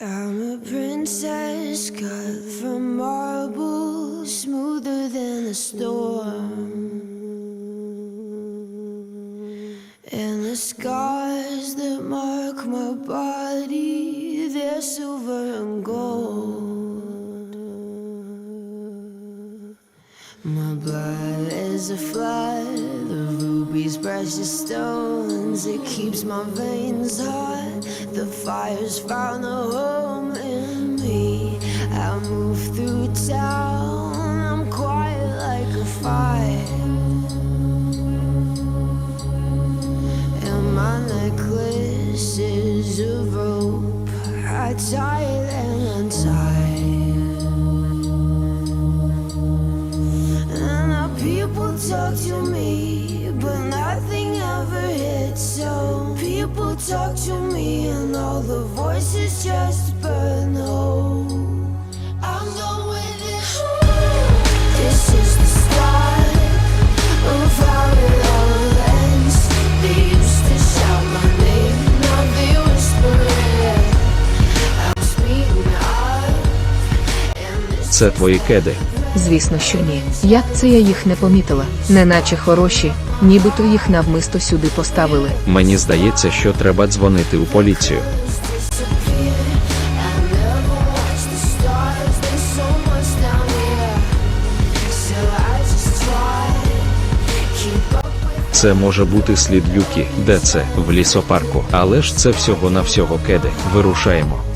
I'm a princess cut from marble, smoother than the storm. And the scars that mark my body, they're silver and gold. My blood is a flood, rubies, precious stones. It keeps my veins hot. The fire's found a home in me. I move through town, I'm quiet like a fire. And my necklace is of rope. I tie it and untie. People talk to me, talk to me, and all the voices just burn. Oh, I'm going in. This is the start of how it all ends. They to shout my name, now they whisper it. I'm speaking out, and Це твої кеди. Звісно, що ні. Як це я їх не помітила? Неначе хороші, нібито їх навмисто сюди поставили. Мені здається, що треба дзвонити у поліцію. Це може бути слід Юкі, де це в лісопарку. Але ж це всього на всього кеди. Вирушаємо.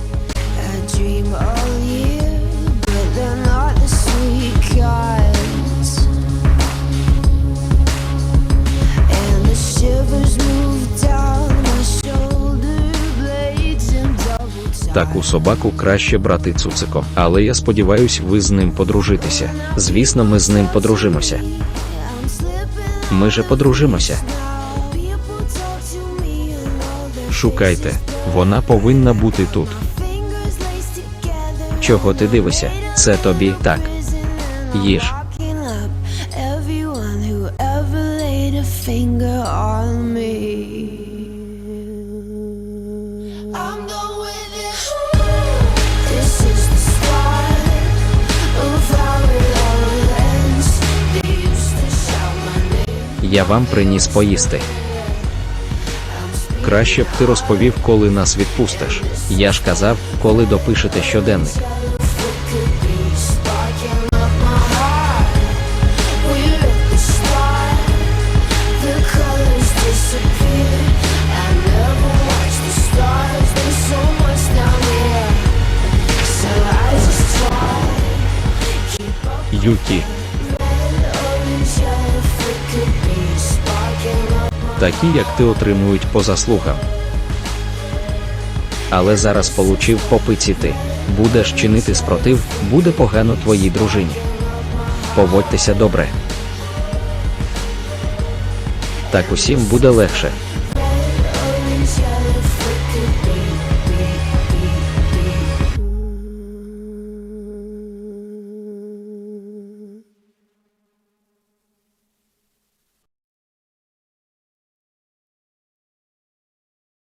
Таку собаку краще брати цуциком. Але я сподіваюсь, ви з ним подружитеся. Звісно, ми з ним подружимося. Ми же подружимося. Шукайте. Вона повинна бути тут. Чого ти дивишся? Це тобі так. Їж. I'm Я вам приніс поїсти. Краще б ти розповів, коли нас відпустиш. Я ж казав, коли допишете щоденник. Юкі, такі, як ти отримують по заслугам. Але зараз получив по пиці ти. Будеш чинити спротив, буде погано твоїй дружині. Поводьтеся добре. Так усім буде легше.